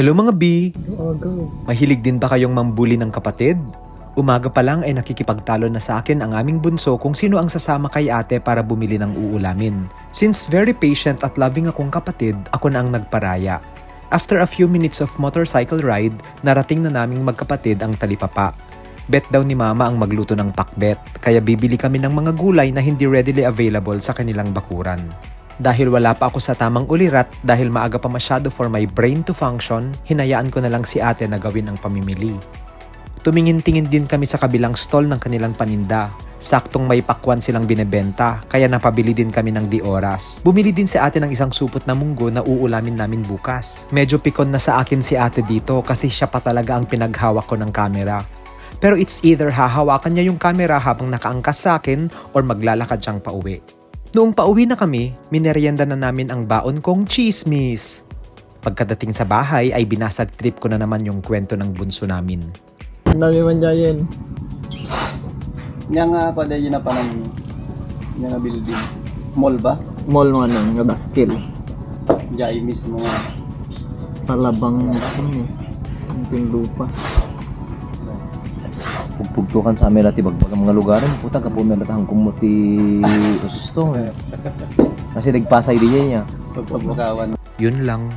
Hello mga B! Oo, go. Mahilig din ba kayong mambuli ng kapatid? Umaga pa lang ay nakikipagtalo na sa akin ang aming bunso kung sino ang sasama kay ate para bumili ng uulamin. Since very patient at loving akong kapatid, ako na ang nagparaya. After a few minutes of motorcycle ride, narating na naming magkapatid ang talipapa. Bet daw ni mama ang magluto ng pakbet, kaya bibili kami ng mga gulay na hindi readily available sa kanilang bakuran. Dahil wala pa ako sa tamang ulirat dahil maaga pa masyado for my brain to function, hinayaan ko na lang si ate na gawin ang pamimili. Tumingin-tingin din kami sa kabilang stall ng kanilang paninda. Saktong may pakwan silang binebenta, kaya napabili din kami ng di oras. Bumili din si ate ng isang supot na munggo na uulamin namin bukas. Medyo pikon na sa akin si ate dito kasi siya pa talaga ang pinaghawak ko ng camera. Pero it's either hahawakan niya yung camera habang nakaangkas sa akin or maglalakad siyang pauwi. Noong pauwi na kami, mineryenda na namin ang baon kong chismis. Pagkadating sa bahay ay binasag trip ko na naman yung kwento ng bunso namin. Ang dami man dyan. Nya nga pa dahil na pa ng nya nga building. Mall ba? Mall mo ano, nga dakil. Jai mismo nga. Talabang, ano eh. Ang pinlupa. pugtukan sa amin natin bagbag ang mga lugaran puta ka po meron tahang kumuti gusto kasi nagpasay din niya Pagpagbukawan. Yun lang.